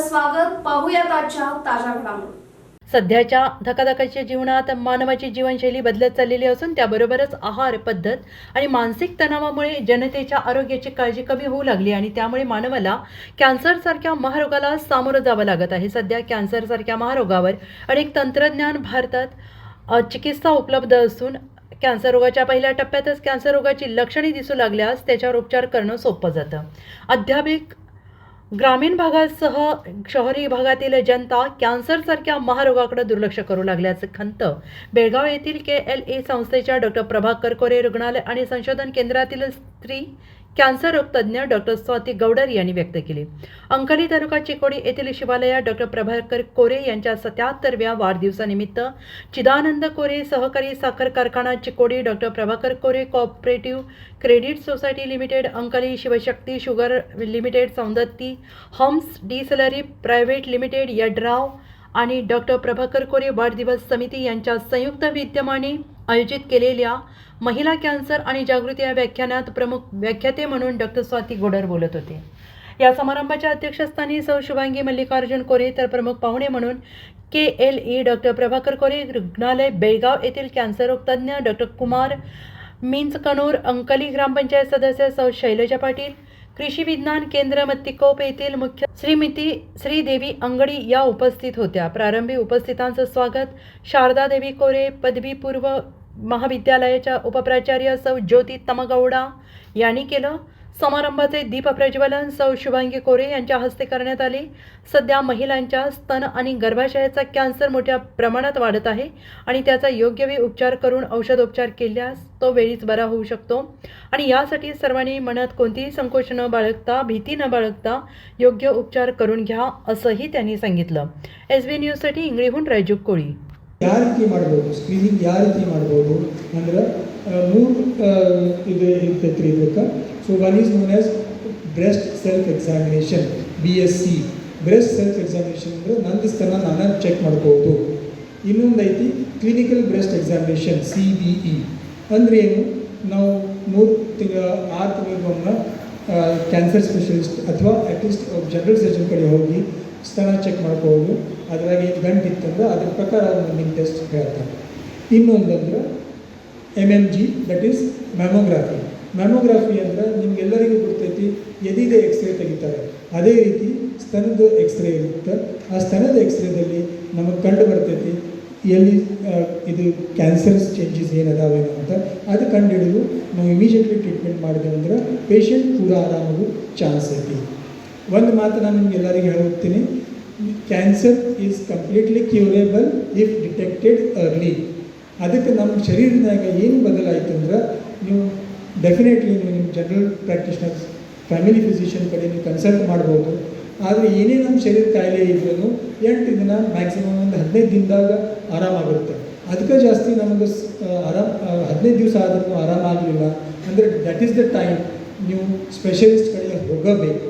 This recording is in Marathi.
स्वागत पाहूयात आजच्या ताज्या घडामोडी. सध्याच्या धकाधकाच्या जीवनात मानवाची जीवनशैली बदलत चाललेली असून त्याबरोबरच आहार पद्धत आणि मानसिक तणावामुळे जनतेच्या आरोग्याची काळजी कमी होऊ लागली आणि त्यामुळे मानवाला कॅन्सरसारख्या महारोगाला सामोरं जावं लागत आहे. सध्या कॅन्सरसारख्या महारोगावर अनेक तंत्रज्ञान भारतात चिकित्सा उपलब्ध असून कॅन्सर रोगाच्या पहिल्या टप्प्यातच कॅन्सर रोगाची लक्षणे दिसू लागल्यास त्याच्यावर उपचार करणं सोपं जातं. अध्यापिक ग्रामीण भागासह शहरी भागातील जनता कॅन्सरसारख्या महारोगाकडे दुर्लक्ष करू लागल्याचं खंत बेळगाव येथील के एल ए संस्थेच्या डॉक्टर प्रभाकर कोरे रुग्णालय आणि संशोधन केंद्रातील स्त्री कॅन्सर रोगतज्ञ डॉक्टर स्वाती गौडर यांनी व्यक्त केली. अंकली तालुका चिकोडी येथील शिवालयात डॉक्टर प्रभाकर कोरे यांच्या सत्याहत्तरव्या वाढदिवसानिमित्त चिदानंद कोरे सहकारी साखर कारखाना Chikodi doctor Prabhakar Kore cooperative credit society limited Ankali Shivashakti sugar limited Saundatti hums distillery private limited Yadrav आणि डॉक्टर प्रभाकर कोरे वाढदिवस समिती यांच्या संयुक्त विद्यमाने आयोजित केलेल्या महिला कॅन्सर आणि जागृती या व्याख्यानात प्रमुख व्याख्याते म्हणून डॉक्टर स्वाती गोडर बोलत होते. या समारंभाच्या अध्यक्षस्थानी सौ शुभांगी मल्लिकार्जुन कोरे तर प्रमुख पाहुणे म्हणून K L E doctor Prabhakar Kore रुग्णालय बेळगाव येथील कॅन्सर तज्ज्ञ डॉक्टर कुमार मिंचकणूर अंकली ग्रामपंचायत सदस्य सौ शैलजा पाटील कृषी विज्ञान केंद्र मत्तिकोप येथील मुख्य श्रीमिती श्रीदेवी अंगडी या उपस्थित होत्या. प्रारंभी उपस्थितांचं स्वागत. शारदा देवी कोरे पदवीपूर्व महाविद्यालयाच्या उपप्राचार्य सौ ज्योती तमगौडा यांनी केलं. समारंभाचे दीप प्रज्वलन सौ शुभांगी कोरे यांच्या हस्ते करण्यात आले. सध्या महिलांच्या स्तन आणि गर्भाशयाचा कॅन्सर मोठ्या प्रमाणात वाढत आहे आणि त्याचा योग्य वेळी उपचार करून औषधोपचार केल्यास तो वेळीच बरा होऊ शकतो. आणि यासाठी सर्वांनी मनात कोणतीही संकोच न बाळगता भीती न बाळगता योग्य उपचार करून घ्या असंही त्यांनी सांगितलं. एस बी न्यूजसाठी इंगळीहून राजू कोळी. ಯಾವ ರೀತಿ ಮಾಡ್ಬೋದು? ಸ್ಕ್ರೀನಿಂಗ್ ಯಾವ ರೀತಿ ಮಾಡ್ಬೋದು? ಅಂದ್ರೆ ಮೂರು ಇದು ಇರ್ತೈತ್ರಿ ಇದಕ್ಕೆ. So one is known as breast self examination B S C breast self examination ಅಂದರೆ ನಂದು ಸ್ತನ ನಾನು ಚೆಕ್ ಮಾಡ್ಬೋದು ಇನ್ನೊಂದು ಐತಿ clinical breast examination C B E ಅಂದ್ರೆ ಏನು? ನಾವು ಮೂರು ತಿಂಗಳ, ಆರು ತಿಂಗಳಿಗೊಮ್ಮೆ ಕ್ಯಾನ್ಸರ್ ಸ್ಪೆಷಲಿಸ್ಟ್ ಅಥವಾ ಅಟ್ಲೀಸ್ಟ್ ಜನರಲ್ ಸರ್ಜನ್ ಕಡೆ ಹೋಗಿ ಸ್ತನ ಚೆಕ್ ಮಾಡ್ಬೋದು. ಅದ್ರಾಗ ಏನು ಗಂಟು ಇತ್ತಂದ್ರೆ ಅದ್ರ ಪ್ರಕಾರ ನಿಮ್ಮ ಟೆಸ್ಟ್ ಹೇಳ್ತಾರೆ. ಇನ್ನೊಂದಂದ್ರೆ M M G that is mammography mammography ಅಂದ್ರೆ ನಿಮ್ಗೆಲ್ಲರಿಗೂ ಗೊತ್ತೈತಿ, ಎದಿದೆ ಎಕ್ಸ್ರೇ ತೆಗಿತಾರೆ. ಅದೇ ರೀತಿ ಸ್ತನದ ಎಕ್ಸ್ರೇ ಇರುತ್ತೆ. ಆ ಸ್ತನದ ಎಕ್ಸ್ರೇದಲ್ಲಿ ನಮಗೆ ಕಂಡು ಬರ್ತೈತಿ, ಎಲ್ಲಿ ಇದು ಕ್ಯಾನ್ಸರ್ಸ್ ಚೇಂಜಸ್ ಏನದಾವೇನೋ ಅಂತ. ಅದು ಕಂಡುಹಿಡಿದು ನಾವು ಇಮಿಜಿಯೇಟ್ಲಿ ಟ್ರೀಟ್ಮೆಂಟ್ ಮಾಡಿದೆ ಅಂದ್ರೆ ಪೇಷಂಟ್ ಪೂರ ಆರಾಮಾಗೂ ಚಾನ್ಸ್ ಐತಿ. ಒಂದು ಮಾತು ನಾನು ನಿಮ್ಗೆ ಎಲ್ಲರಿಗೂ ಹೇಳುತ್ತೀನಿ. Cancer is completely curable if detected early ಅದಕ್ಕೆ ನಮ್ಮ ಶರೀರದಾಗ ಏನು ಬದಲಾಯಿತು ಅಂದ್ರೆ ನೀವು ಡೆಫಿನೆಟ್ಲಿ ನೀವು ನಿಮ್ಮ ಜನರಲ್ ಪ್ರಾಕ್ಟೀಷನರ್ಸ್ ಫ್ಯಾಮಿಲಿ ಫಿಸಿಷಿಯನ್ ಕಡೆ ನೀವು ಕನ್ಸಲ್ಟ್ ಮಾಡ್ಬೋದು. ಆದರೆ ಏನೇ ನಮ್ಮ ಶರೀರ ಕಾಯಿಲೆ ಇದ್ರೂ ಎಂಟು ದಿನ ಮ್ಯಾಕ್ಸಿಮಮ್ ಒಂದು ಹದಿನೈದು ದಿನದಾಗ ಆರಾಮಾಗುತ್ತೆ ಅದಕ್ಕೆ ಜಾಸ್ತಿ ನಮಗೆ ಆರಾಮ್ ಹದಿನೈದು ದಿವಸ ಆದ್ರೂ ಆರಾಮಾಗಲಿಲ್ಲ ಅಂದರೆ ದಟ್ ಈಸ್ ದ ಟೈಮ್ ನೀವು ಸ್ಪೆಷಲಿಸ್ಟ್ ಕಡೆ ಹೋಗಬೇಕು.